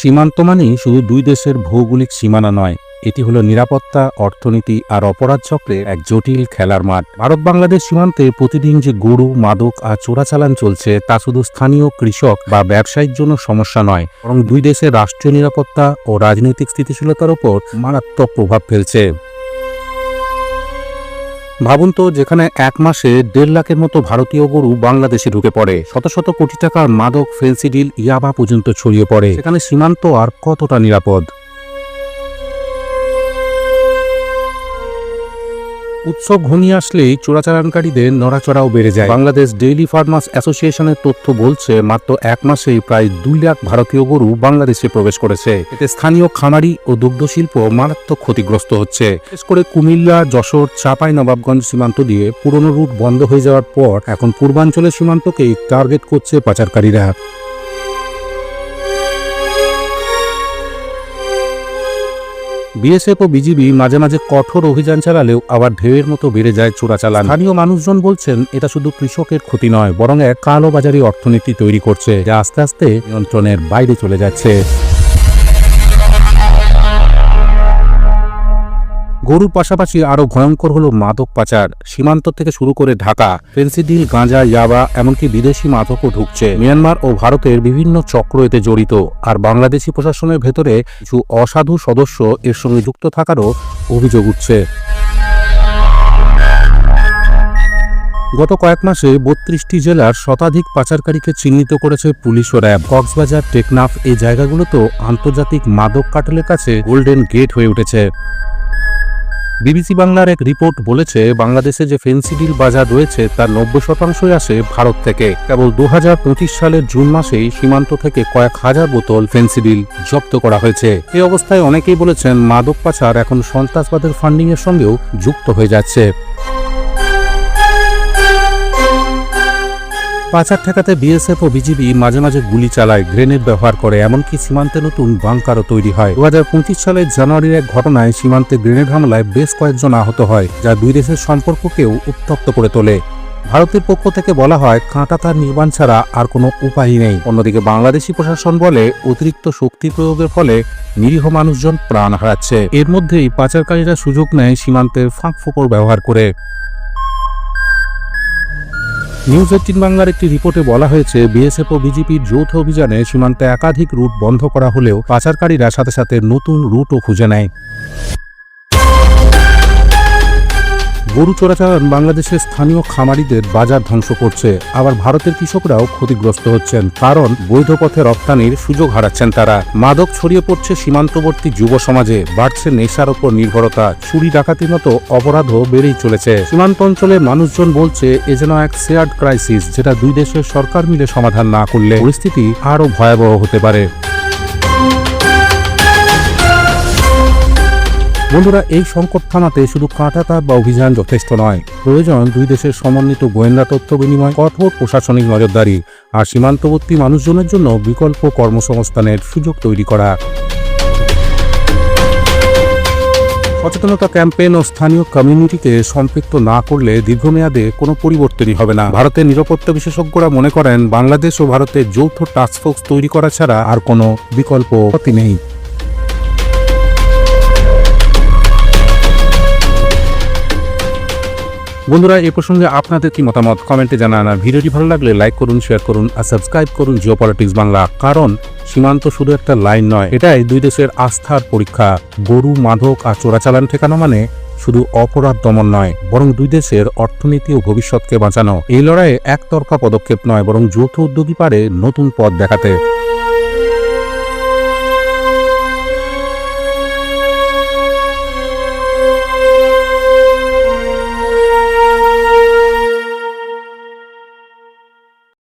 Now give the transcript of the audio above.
সীমান্ত মানেই শুধু দুই দেশের ভৌগোলিক সীমানা নয়, এটি হলো নিরাপত্তা, অর্থনীতি আর অপরাধ চক্রের এক জটিল খেলার মাঠ। ভারত বাংলাদেশ সীমান্তে প্রতিদিন যে গরু, মাদক আর চোরাচালান চলছে, তা শুধু স্থানীয় কৃষক বা ব্যবসায়ীর জন্য সমস্যা নয়, বরং দুই দেশের রাষ্ট্রীয় নিরাপত্তা ও রাজনৈতিক স্থিতিশীলতার ওপর মারাত্মক প্রভাব ফেলছে। ভাবুন তো, যেখানে এক মাসে দেড় লাখের মতো ভারতীয় গরু বাংলাদেশে ঢুকে পড়ে। শত শত কোটি টাকার মাদক ফেন্সিডিল ইয়াবা পর্যন্ত ছড়িয়ে পড়ে। সেখানে সীমান্ত আর কতটা নিরাপদ? উৎসব ঘনিয়ে আসলেই চোরাচালানকারীদের নড়াচড়াও বেড়ে যায়। বাংলাদেশ ডেইলি ফার্মার্স অ্যাসোসিয়েশনের তথ্য বলছে, মাত্র এক মাসেই প্রায় দুই লাখ ভারতীয় গরু বাংলাদেশে প্রবেশ করেছে। এতে স্থানীয় খামারি ও দুগ্ধ শিল্প মারাত্মক ক্ষতিগ্রস্ত হচ্ছে। বিশেষ করে কুমিল্লা, যশোর, চাপাই, নবাবগঞ্জ সীমান্ত দিয়ে পুরনো রুট বন্ধ হয়ে যাওয়ার পর এখন পূর্বাঞ্চলের সীমান্তকেই টার্গেট করছে পাচারকারীরা। বিএসএফ ও বিজিবি মাঝে মাঝে কঠোর অভিযান চালালেও আবার ঢেউয়ের মতো বেড়ে যায় চোরাচালান। স্থানীয় মানুষজন বলছেন, এটা শুধু কৃষকের ক্ষতি নয়, বরং এক কালোবাজারি অর্থনীতি তৈরি করছে, যা আস্তে আস্তে নিয়ন্ত্রণের বাইরে চলে যাচ্ছে। গরুর পাশাপাশি আরও ভয়ঙ্কর হলো মাদক পাচার। সীমান্ত থেকে শুরু করে ঢাকা, ফেন্সিডিল, গাঁজা, ইয়াবা, এমনকি বিদেশি মাদকও ঢুকছে। মিয়ানমার ও ভারতের বিভিন্ন চক্র এতে জড়িত। আর বাংলাদেশি প্রশাসনের ভেতরে কিছু অসাধু সদস্য এর সঙ্গে যুক্ত থাকারও অভিযোগ উঠছে। গত কয়েক মাসে বত্রিশটি জেলার শতাধিক পাচারকারীকে চিহ্নিত করেছে পুলিশ ও র্যাব। কক্সবাজার, টেকনাফ এই জায়গাগুলোতেও আন্তর্জাতিক মাদক কাটলের কাছে গোল্ডেন গেট হয়ে উঠেছে। বিবিসি বাংলার এক রিপোর্ট বলেছে, বাংলাদেশে যে ফেন্সিডিল বাজার রয়েছে, তার নব্বই শতাংশই আসে ভারত থেকে। কেবল দু সালের জুন মাসেই সীমান্ত থেকে কয়েক হাজার বোতল ফেন্সিডিল জব্দ করা হয়েছে। এই অবস্থায় অনেকেই বলেছেন, মাদক পাচার এখন সন্ত্রাসবাদের ফান্ডিং এর সঙ্গেও যুক্ত হয়ে যাচ্ছে। পাচার ঠেকাতে বিএসএফ ও বিজিবি মাঝে মাঝে গুলি চালায়, গ্রেনেড ব্যবহার করে, এমনকি সীমান্তে নতুন বাংকারও তৈরি হয়। দু হাজার পঁচিশ সালের জানুয়ারির এক ঘটনায় সীমান্তে গ্রেনেড হামলায় বেশ কয়েকজন আহত হয়, যা দুই দেশের সম্পর্ককেও উত্তপ্ত করে তোলে। ভারতের পক্ষ থেকে বলা হয়, কাঁটা তার নির্মাণ ছাড়া আর কোনো উপায় নেই। অন্যদিকে বাংলাদেশি প্রশাসন বলে, অতিরিক্ত শক্তি প্রয়োগের ফলে নিরীহ মানুষজন প্রাণ হারাচ্ছে। এর মধ্যেই পাচারকারীরা সুযোগ নেয় সীমান্তের ফাঁক ফোকর ব্যবহার করে। নিউজ এইটিন বাংলার একটি রিপোর্টে বলা হয়েছে বিএসএফ ও বিজেপির যৌথ অভিযানে সীমান্তে একাধিক রুট বন্ধ করা হলেও পাচারকারীরা সাথে সাথে নতুন রুটও খুঁজে নেয়। গরু চোরাচালান বাংলাদেশের স্থানীয় খামারিদের বাজার ধ্বংস করছে। আবার ভারতের কৃষকরাও ক্ষতিগ্রস্ত হচ্ছেন। কারণ বৈধ পথে রপ্তানির সুযোগ হারাচ্ছেন তারা। মাদক ছড়িয়ে পড়ছে সীমান্তবর্তী যুব সমাজে। বাড়ছে নেশার ওপর নির্ভরতা। চুরি ডাকাতির মতো অপরাধও বেড়েই চলেছে। সীমান্ত অঞ্চলে মানুষজন বলছে, এ যেন এক শেয়ার্ড ক্রাইসিস যেটা দুই দেশের সরকার মিলে সমাধান না করলে পরিস্থিতি আরও ভয়াবহ হতে পারে। বন্ধুরা, এই সংকট থামাতে শুধু কাঁটাতার বা অভিযান যথেষ্ট নয়। প্রয়োজন দুই দেশের সমন্বিত গোয়েন্দা তথ্য বিনিময়, কঠোর প্রশাসনিক নজরদারি আর সীমান্তবর্তী মানুষজনের জন্য বিকল্প কর্মসংস্থানের সুযোগ তৈরি করা। সচেতনতা ক্যাম্পেইন ও স্থানীয় কমিউনিটিকে সম্পৃক্ত না করলে দীর্ঘমেয়াদে কোনো পরিবর্তনই হবে না। ভারতের নিরাপত্তা বিশেষজ্ঞরা মনে করেন, বাংলাদেশ ও ভারতের যৌথ টাস্কফোর্স তৈরি করা ছাড়া আর কোনো বিকল্প নেই। বন্ধুরা, এ প্রসঙ্গে আপনাদের কি মতামত? কমেন্টে জানান। আর ভিডিওটি ভালো লাগলে লাইক করুন শেয়ার করুন, আর সাবস্ক্রাইব করুন জিও পলিটিক্স বাংলা কারণ সীমান্ত শুধু একটা লাইন নয়, এটাই দুই দেশের আস্থার পরীক্ষা। গরু, মাদক আর চোরাচালান ঠেকানো মানে শুধু অপরাধ দমন নয়, বরং দুই দেশের অর্থনীতি ও ভবিষ্যৎকে বাঁচানো। এই লড়াইয়ে একতরফা পদক্ষেপ নয়, বরং যৌথ উদ্যোগী পারে নতুন পথ দেখাতে।